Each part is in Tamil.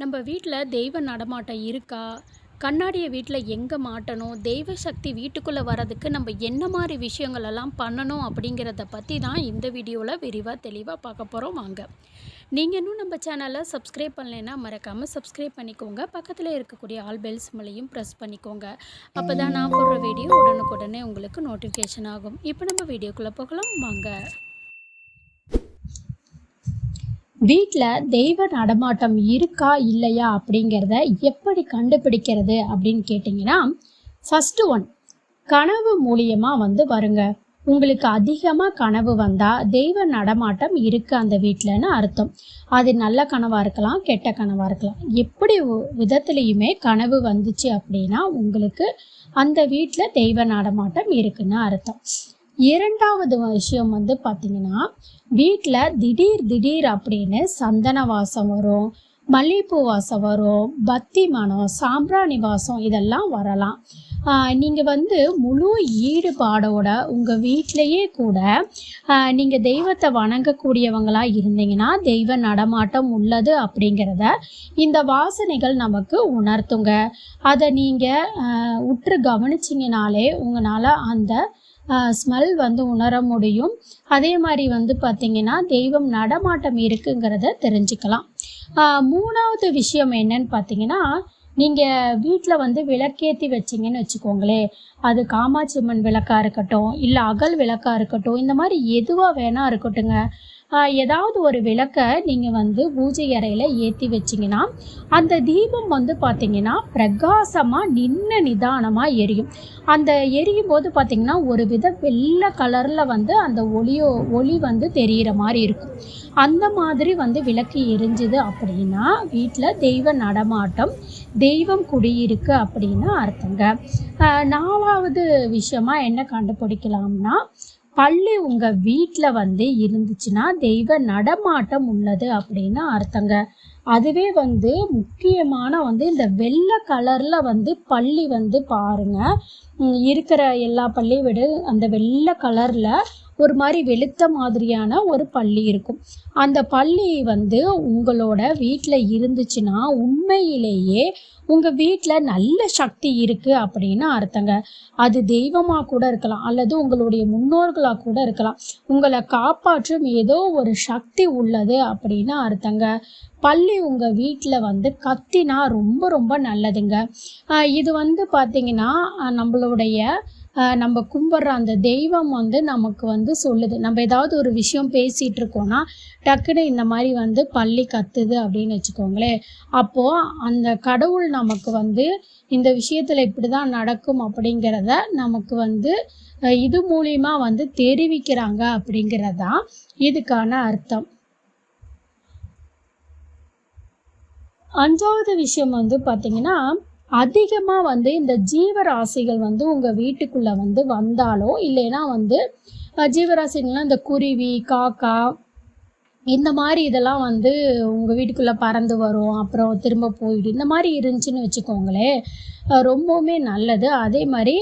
நம்ம வீட்டில் தெய்வ நடமாட்டம் இருக்கா? கண்ணாடியை வீட்டில் எங்கே மாட்டணும்? தெய்வ சக்தி வீட்டுக்குள்ளே வர்றதுக்கு நம்ம என்ன மாதிரி விஷயங்கள் எல்லாம் பண்ணணும் அப்படிங்கிறத பற்றி தான் இந்த வீடியோவில் விரிவாக தெளிவாக பார்க்க போகிறோம் வாங்க. நீங்கள் இன்னும் நம்ம சேனலை சப்ஸ்கிரைப் பண்ணலைன்னா மறக்காமல் சப்ஸ்கிரைப் பண்ணிக்கோங்க. பக்கத்தில் இருக்கக்கூடிய ஆல் பெல்ஸ் மலையும் ப்ரெஸ் பண்ணிக்கோங்க. அப்போ தான் நான் போடுற வீடியோ உடனுக்குடனே உங்களுக்கு நோட்டிஃபிகேஷன் ஆகும். இப்போ நம்ம வீடியோக்குள்ளே போகலாம். வாங்க. வீட்டில் தெய்வ நடமாட்டம் இருக்கா இல்லையா அப்படிங்கிறத எப்படி கண்டுபிடிக்கிறது அப்படின்னு கேட்டிங்கன்னா ஃபஸ்ட்டு ஒன் கனவு மூலியமாக வந்து வருங்க. உங்களுக்கு அதிகமாக கனவு வந்தால் தெய்வ நடமாட்டம் இருக்குது அந்த வீட்டில்னு அர்த்தம். அது நல்ல கனவாக இருக்கலாம் கெட்ட கனவாக இருக்கலாம். எப்படி விதத்துலேயுமே கனவு வந்துச்சு அப்படின்னா உங்களுக்கு அந்த வீட்டில் தெய்வ நடமாட்டம் இருக்குன்னு அர்த்தம். இரண்டாவது விஷயம் வந்து பார்த்தீங்கன்னா வீட்டில் திடீர் திடீர் அப்படின்னு சந்தன வாசம் வரும் மல்லிகைப்பூ வாசம் வரும் பத்தி மனம் சாம்பிராணி வாசம் இதெல்லாம் வரலாம். நீங்கள் வந்து முழு ஈடுபாடோட உங்கள் வீட்டிலையே கூட நீங்கள் தெய்வத்தை வணங்கக்கூடியவங்களாக இருந்தீங்கன்னா தெய்வ நடமாட்டம் உள்ளது அப்படிங்கிறத இந்த வாசனைகள் நமக்கு உணர்த்துங்க. அதை நீங்கள் உற்று கவனிச்சிங்கனாலே உங்களால் அந்த ஸ்மெல் வந்து உணர முடியும். அதே மாதிரி வந்து பார்த்திங்கன்னா தெய்வம் நடமாட்டம் இருக்குங்கிறத தெரிஞ்சுக்கலாம். மூணாவது விஷயம் என்னன்னு பார்த்தீங்கன்னா நீங்கள் வீட்டில் வந்து விளக்கேற்றி வச்சிங்கன்னு வச்சுக்கோங்களேன். அது காமாட்சி அம்மன் விளக்கா இருக்கட்டும் இல்லை அகல் விளக்கா இருக்கட்டும் இந்த மாதிரி எதுவாக வேணா இருக்கட்டுங்க. ஏதாவது ஒரு விளக்கை நீங்கள் வந்து பூஜை அறையில் ஏற்றி வச்சிங்கன்னா அந்த தீபம் வந்து பார்த்தீங்கன்னா பிரகாசமாக நின்ன நிதானமாக எரியும். அந்த எரியும் போது பார்த்தீங்கன்னா ஒரு வித வெள்ளை கலரில் வந்து அந்த ஒளியோ ஒளி வந்து தெரிகிற மாதிரி இருக்கும். அந்த மாதிரி வந்து விளக்கு எரிஞ்சுது அப்படின்னா வீட்டில் தெய்வ நடமாட்டம் தெய்வம் குடியிருக்கு அப்படின்னு அர்த்தங்க. நாலாவது விஷயமா என்ன கண்டுபிடிக்கலாம்னா பள்ளி உங்கள் வீட்டில் வந்து இருந்துச்சுன்னா தெய்வ நடமாட்டம் உள்ளது அப்படின்னு அர்த்தங்க. அதுவே வந்து முக்கியமான வந்து இந்த வெள்ளை கலரில் வந்து பள்ளி வந்து பாருங்க. இருக்கிற எல்லா பள்ளியை விட அந்த வெள்ளை கலரில் ஒரு மாதிரி வெளுத்த மாதிரியான ஒரு பள்ளி இருக்கும். அந்த பள்ளி வந்து உங்களோட வீட்டில் இருந்துச்சுன்னா உண்மையிலேயே உங்கள் வீட்டில் நல்ல சக்தி இருக்குது அப்படின்னு அர்த்தங்க. அது தெய்வமாக கூட இருக்கலாம் அல்லது உங்களுடைய முன்னோர்களாக கூட இருக்கலாம். உங்களை காப்பாற்றும் ஏதோ ஒரு சக்தி உள்ளது அப்படின்னு அர்த்தங்க. பள்ளி உங்கள் வீட்டில் வந்து கத்தினா ரொம்ப ரொம்ப நல்லதுங்க. இது வந்து பார்த்திங்கன்னா நம்மளுடைய நம்ம கும்பிட்ற அந்த தெய்வம் வந்து நமக்கு வந்து சொல்லுது. நம்ம ஏதாவது ஒரு விஷயம் பேசிகிட்டு இருக்கோம்னா டக்குன்னு இந்த மாதிரி வந்து பள்ளி கத்துது அப்படின்னு வச்சுக்கோங்களேன். அப்போது அந்த கடவுள் நமக்கு வந்து இந்த விஷயத்தில் இப்படி தான் நடக்கும் அப்படிங்கிறத நமக்கு வந்து இது மூலியமாக வந்து தெரிவிக்கிறாங்க அப்படிங்கிறதான் இதுக்கான அர்த்தம். அஞ்சாவது விஷயம் வந்து பார்த்தீங்கன்னா அதிகமாக வந்து இந்த ஜீவராசிகள் வந்து உங்கள் வீட்டுக்குள்ளே வந்து வந்தாலோ இல்லைன்னா வந்து ஜீவராசிகள்லாம் இந்த குருவி காக்கா இந்த மாதிரி இதெல்லாம் வந்து உங்கள் வீட்டுக்குள்ளே பறந்து வரும் அப்புறம் திரும்ப போயிடும் இந்த மாதிரி இருந்துச்சுன்னு வச்சுக்கோங்களேன். ரொம்பவுமே நல்லது. அதே மாதிரி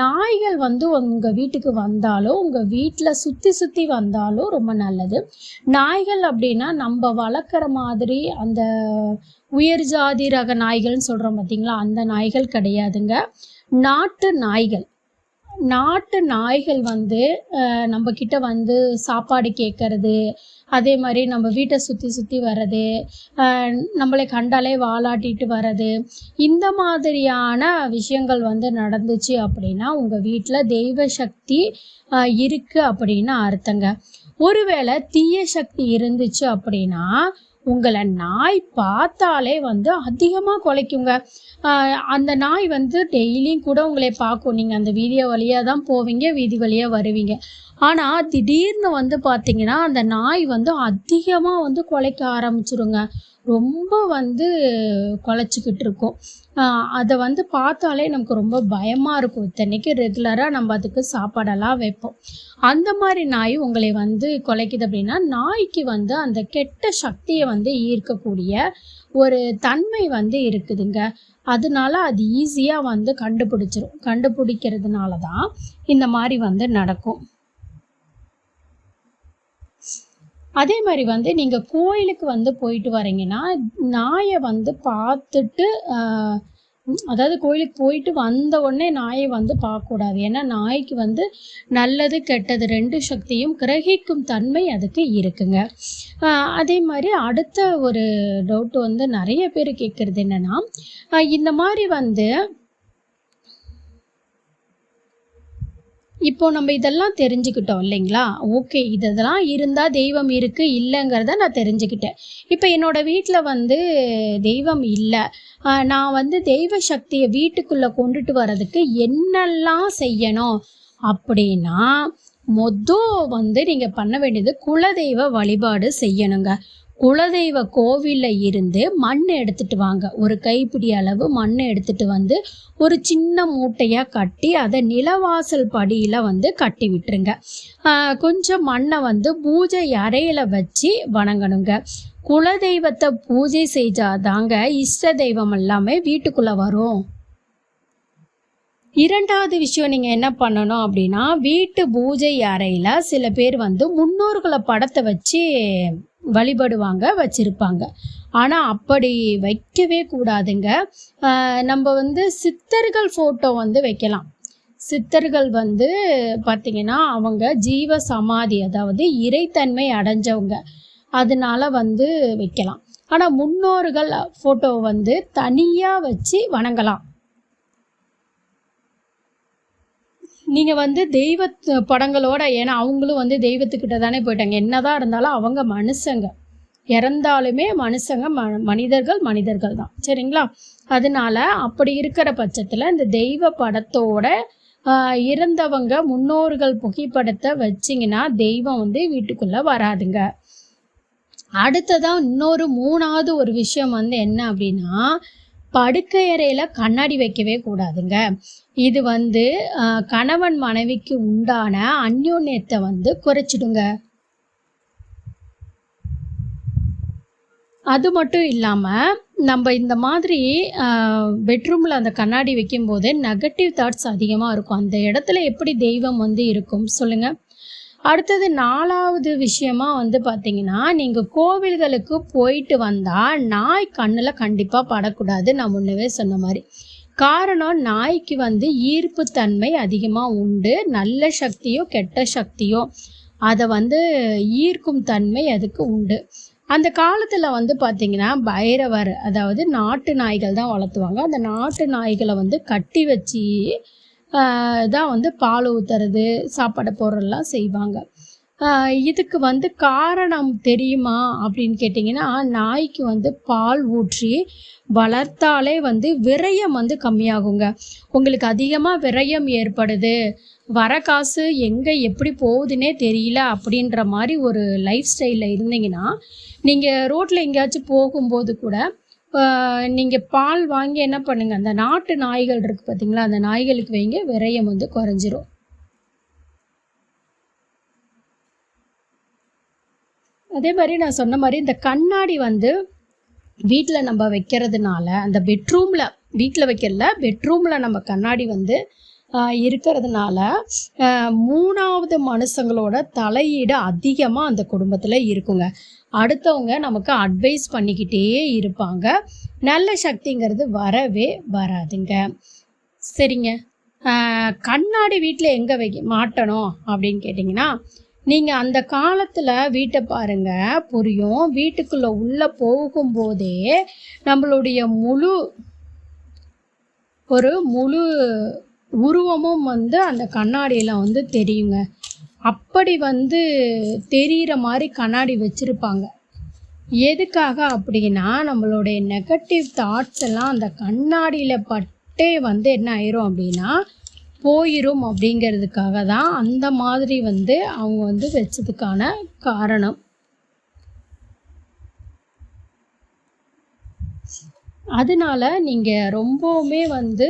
நாய்கள் வந்து உங்கள் வீட்டுக்கு வந்தாலும் உங்கள் வீட்டில் சுற்றி சுற்றி வந்தாலும் ரொம்ப நல்லது. நாய்கள் அப்படின்னா நம்ம வளர்க்குற மாதிரி அந்த உயர் ஜாதி ரக நாய்கள்னு சொல்கிறோம் பார்த்தீங்களா அந்த நாய்கள் கிடையாதுங்க. நாட்டு நாய்கள். நாட்டு நாய்கள் வந்து நம்மக்கிட்ட நம்ம கிட்ட வந்து சாப்பாடு கேட்கறது அதே மாதிரி நம்ம வீட்டை சுற்றி சுற்றி வர்றது நம்மளை கண்டாலே வாலாட்டிட்டு வர்றது இந்த மாதிரியான விஷயங்கள் வந்து நடந்துச்சு அப்படின்னா உங்கள் வீட்டில் தெய்வ சக்தி இருக்குது அப்படின்னு அர்த்தங்க. ஒருவேளை தீய சக்தி இருந்துச்சு அப்படின்னா உங்களை நாய் பார்த்தாலே வந்து அதிகமாக குலைக்குங்க. அந்த நாய் வந்து டெய்லியும் கூட உங்களை பார்க்கும். நீங்கள் அந்த வீடியோ வழியாக தான் போவீங்க வீதி வழியாக வருவீங்க. ஆனால் திடீர்னு வந்து பார்த்தீங்கன்னா அந்த நாய் வந்து அதிகமாக வந்து குலைக்க ஆரம்பிச்சிருங்க. ரொம்ப வந்து குலைச்சிக்கிட்டு இருக்கும். அதை வந்து பார்த்தாலே நமக்கு ரொம்ப பயமாக இருக்கும். இத்தனைக்கு ரெகுலராக நம்ம அதுக்கு சாப்பாடெல்லாம் வைப்போம். அந்த மாதிரி நாய் உங்களை வந்து குலைக்குது அப்படின்னா நாய்க்கு வந்து அந்த கெட்ட சக்தியை வந்து ஈர்க்கக்கூடிய ஒரு தன்மை வந்து இருக்குதுங்க. அதனால அது ஈஸியாக வந்து கண்டுபிடிச்சிரும். கண்டுபிடிக்கிறதுனால தான் இந்த மாதிரி வந்து நடக்கும். அதே மாதிரி வந்து நீங்கள் கோயிலுக்கு வந்து போயிட்டு வரீங்கன்னா நாயை வந்து பார்த்துட்டு அதாவது கோயிலுக்கு போயிட்டு வந்த உடனே நாயை வந்து பார்க்கக்கூடாது. ஏன்னா நாய்க்கு வந்து நல்லது கெட்டது ரெண்டு சக்தியும் கிரகிக்கும் தன்மை அதுக்கு இருக்குங்க. அதே மாதிரி அடுத்த ஒரு டவுட் வந்து நிறைய பேர் கேட்குறது என்னன்னா இந்த மாதிரி வந்து இப்போ நம்ம இதெல்லாம் தெரிஞ்சுக்கிட்டோம் இல்லைங்களா? ஓகே இதெல்லாம் இருந்தால் தெய்வம் இருக்குது இல்லைங்கிறத நான் தெரிஞ்சுக்கிட்டேன். இப்போ என்னோடய வீட்டில் வந்து தெய்வம் இல்லை. நான் வந்து தெய்வ சக்தியை வீட்டுக்குள்ளே கொண்டுட்டு வர்றதுக்கு என்னெல்லாம் செய்யணும் அப்படின்னா மொதல் வந்து நீங்கள் பண்ண வேண்டியது குலதெய்வ வழிபாடு செய்யணுங்க. குலதெய்வ கோவிலில் இருந்து மண் எடுத்துட்டு வாங்க. ஒரு கைப்பிடி அளவு மண் எடுத்துட்டு வந்து ஒரு சின்ன மூட்டையாக கட்டி அதை நிலவாசல் படியில் வந்து கட்டி விட்டுருங்க. கொஞ்சம் மண்ணை வந்து பூஜை அறையில் வச்சு வணங்கணுங்க. குலதெய்வத்தை பூஜை செஞ்சாதாங்க இஷ்ட தெய்வம் எல்லாமே வீட்டுக்குள்ளே வரும். இரண்டாவது விஷயம் நீங்கள் என்ன பண்ணணும் அப்படின்னா வீட்டு பூஜை அறையில் சில பேர் வந்து முன்னோர்களை படத்தை வச்சு வழிபடுவாங்க வச்சிருப்பாங்க. ஆனால் அப்படி வைக்கவே கூடாதுங்க. நம்ம வந்து சித்தர்கள் ஃபோட்டோ வந்து வைக்கலாம். சித்தர்கள் வந்து பார்த்திங்கன்னா அவங்க ஜீவ சமாதி அதாவது இறைத்தன்மை அடைஞ்சவங்க. அதனால வந்து வைக்கலாம். ஆனால் முன்னோர்கள் ஃபோட்டோ வந்து தனியாக வச்சு வணங்கலாம். நீங்கள் வந்து தெய்வ படங்களோட ஏன்னா அவங்களும் வந்து தெய்வத்துக்கிட்ட தானே போயிட்டாங்க. என்னதான் இருந்தாலும் அவங்க மனுஷங்க. இறந்தாலுமே மனுஷங்க ம மனிதர்கள் மனிதர்கள் தான். சரிங்களா? அதனால அப்படி இருக்கிற பட்சத்தில் இந்த தெய்வ படத்தோட இறந்தவங்க முன்னோர்கள் புகைப்படத்தை வச்சிங்கன்னா தெய்வம் வந்து வீட்டுக்குள்ளே வராதுங்க. அடுத்ததான் இன்னொரு மூணாவது ஒரு விஷயம் வந்து என்ன அப்படின்னா படுக்கையறையில் கண்ணாடி வைக்கவே கூடாதுங்க. இது வந்து கணவன் மனைவிக்கு உண்டான அந்யோன்யத்தை வந்து குறைச்சிடுங்க. அது மட்டும் இல்லாமல் நம்ம இந்த மாதிரி பெட்ரூமில் அந்த கண்ணாடி வைக்கும்போது நெகட்டிவ் தாட்ஸ் அதிகமாக இருக்கும். அந்த இடத்துல எப்படி தெய்வம் வந்து இருக்கும்? சொல்லுங்கள் அடுத்தது நாலாவது விஷயமா வந்து பார்த்தீங்கன்னா நீங்கள் கோவில்களுக்கு போயிட்டு வந்தால் நாய் கண்ணில் கண்டிப்பாக படக்கூடாது. நான் முன்னவே சொன்ன மாதிரி. காரணம் நாய்க்கு வந்து ஈர்ப்பு தன்மை அதிகமாக உண்டு. நல்ல சக்தியோ கெட்ட சக்தியோ அதை வந்து ஈர்க்கும் தன்மை அதுக்கு உண்டு. அந்த காலத்தில் வந்து பார்த்திங்கன்னா பைரவர் அதாவது நாட்டு நாய்கள் தான் வளர்த்துவாங்க. அந்த நாட்டு நாய்களை வந்து கட்டி வச்சு தான் வந்து பால் ஊற்றுறது சாப்பாடு போடுறதெல்லாம் செய்வாங்க. இதுக்கு வந்து காரணம் தெரியுமா அப்படின்னு கேட்டிங்கன்னா நாய்க்கு வந்து பால் ஊற்றி வளர்த்தாலே வந்து விரயம் வந்து கம்மியாகுங்க. உங்களுக்கு அதிகமாக விரயம் ஏற்படுது வர காசு எங்கே எப்படி போகுதுன்னே தெரியல அப்படின்ற மாதிரி ஒரு லைஃப் ஸ்டைலில் இருந்தீங்கன்னா நீங்கள் ரோட்டில் எங்கேயாச்சும் போகும்போது கூட நீங்கள் பால் வாங்கி என்ன பண்ணுங்க? அந்த நாட்டு நாய்கள் இருக்குது பார்த்தீங்களா அந்த நாய்களுக்கு வைங்க விரயம் வந்து குறைஞ்சிரும். அதே மாதிரி நான் சொன்ன மாதிரி இந்த கண்ணாடி வந்து வீட்டில் நம்ம வைக்கிறதுனால அந்த பெட்ரூமில் வீட்டில் வைக்கல பெட்ரூமில் நம்ம கண்ணாடி வந்து ஆஹ், இருக்கிறதுனால மூணாவது மனுஷங்களோட தலையீடு அதிகமாக அந்த குடும்பத்தில் இருக்குங்க. அடுத்தவங்க நமக்கு அட்வைஸ் பண்ணிக்கிட்டே இருப்பாங்க. நல்ல சக்திங்கிறது வரவே வராதுங்க. சரிங்க. கண்ணாடி வீட்டில் எங்கே வைக்க மாட்டணும் அப்படின்னு கேட்டிங்கன்னா நீங்கள் அந்த காலத்தில் வீட்டை பாருங்கள் புரியும். வீட்டுக்குள்ளே உள்ளே போகும்போதே நம்மளுடைய முழு ஒரு முழு உருவமும் வந்து அந்த கண்ணாடியில் வந்து தெரியுங்க. அப்படி வந்து தெரிகிற மாதிரி கண்ணாடி வச்சுருப்பாங்க. எதுக்காக அப்படின்னா நம்மளுடைய நெகட்டிவ் தாட்ஸ் எல்லாம் அந்த கண்ணாடியில் பட்டே வந்து என்ன ஆயிரும் அப்படின்னா போயிடும் அப்படிங்கிறதுக்காக தான் அந்த மாதிரி வந்து அவங்க வந்து வச்சதுக்கான காரணம். அதனால நீங்கள் ரொம்பவுமே வந்து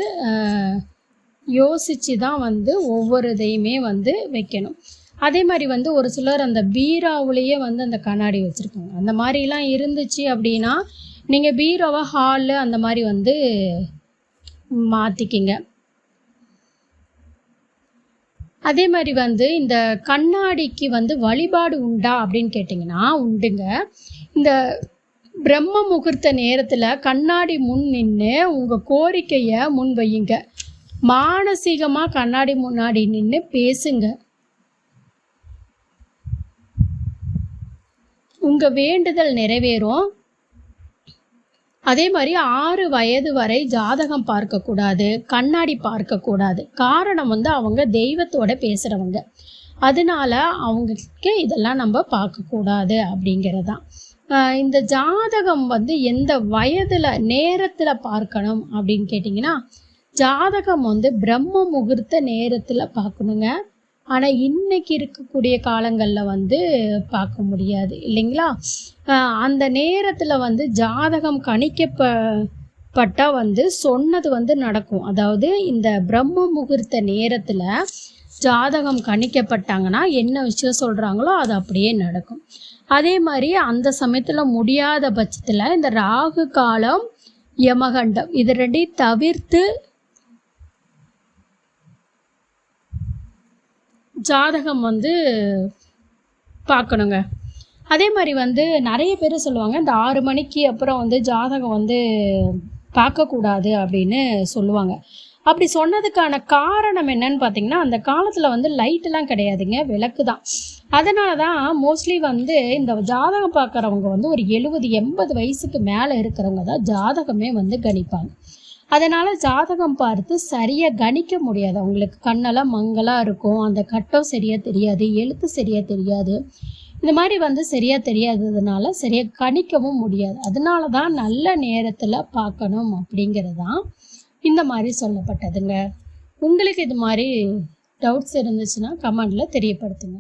யோசித்து தான் வந்து ஒவ்வொரு இதையுமே வந்து வைக்கணும். அதே மாதிரி வந்து ஒரு சிலர் அந்த பீராவுலேயே வந்து அந்த கண்ணாடி வச்சுருக்காங்க அந்த மாதிரிலாம் இருந்துச்சு அப்படின்னா நீங்கள் பீரோவை ஹாலு அந்த மாதிரி வந்து மாற்றிக்கிங்க அதே மாதிரி வந்து இந்த கண்ணாடிக்கு வந்து வழிபாடு உண்டா அப்படின்னு கேட்டிங்கன்னா உண்டுங்க. இந்த பிரம்ம முகூர்த்த நேரத்தில் கண்ணாடி முன் நின்று உங்கள் கோரிக்கையை முன் வையுங்க மானசீகமாக கண்ணாடி முன்னாடி நின்று பேசுங்க. உங்கள் வேண்டுதல் நிறைவேறும். அதே மாதிரி ஆறு வயது வரை ஜாதகம் பார்க்கக்கூடாது கண்ணாடி பார்க்கக்கூடாது. காரணம் வந்து அவங்க தெய்வத்தோட பேசுகிறவங்க அதனால அவங்களுக்கு இதெல்லாம் நம்ம பார்க்கக்கூடாது அப்படிங்கிறது தான் இந்த ஜாதகம் வந்து எந்த வயதில் நேரத்தில் பார்க்கணும் அப்படின்னு கேட்டிங்கன்னா ஜாதகம் வந்து பிரம்ம முகூர்த்த நேரத்தில் பார்க்கணுங்க. ஆனால் இன்னைக்கு இருக்கக்கூடிய காலங்களில் வந்து பார்க்க முடியாது இல்லைங்களா? அந்த நேரத்தில் வந்து ஜாதகம் கணிக்கப்ப பட்டால் வந்து சொன்னது வந்து நடக்கும். அதாவது இந்த பிரம்ம முகூர்த்த நேரத்தில் ஜாதகம் கணிக்கப்பட்டாங்கன்னா என்ன விஷயம் சொல்கிறாங்களோ அது அப்படியே நடக்கும். அதே மாதிரி அந்த சமயத்தில் முடியாத பட்சத்தில் இந்த ராகு காலம் யமகண்டம் இது ரெண்டையும் தவிர்த்து ஜாதகம் வந்து பார்க்கணுங்க. அதே மாதிரி வந்து நிறைய பேர் சொல்லுவாங்க இந்த ஆறு மணிக்கு அப்புறம் வந்து ஜாதகம் வந்து பார்க்கக்கூடாது அப்படின்னு சொல்லுவாங்க. அப்படி சொன்னதுக்கான காரணம் என்னன்னு பார்த்தீங்கன்னா அந்த காலத்தில் வந்து லைட்டெல்லாம் கிடையாதுங்க விளக்கு தான். அதனால தான் மோஸ்ட்லி வந்து இந்த ஜாதகம் பார்க்குறவங்க வந்து ஒரு எழுபது எண்பது வயசுக்கு மேலே இருக்கிறவங்க தான் ஜாதகமே வந்து கணிப்பாங்க. அதனால் ஜாதகம் பார்த்து சரியாக கணிக்க முடியாது. அவங்களுக்கு கண்ணெல்லாம் மங்கலாக இருக்கும். அந்த கட்டம் சரியாக தெரியாது. எழுத்து சரியாக தெரியாது. இந்த மாதிரி வந்து சரியாக தெரியாததுனால சரியாக கணிக்கவும் முடியாது. அதனால தான் நல்ல நேரத்தில் பார்க்கணும் அப்படிங்கிறது தான் இந்த மாதிரி சொல்லப்பட்டதுங்க. உங்களுக்கு இது மாதிரி டவுட்ஸ் இருந்துச்சுன்னா கமெண்டில் தெரியப்படுத்துங்க.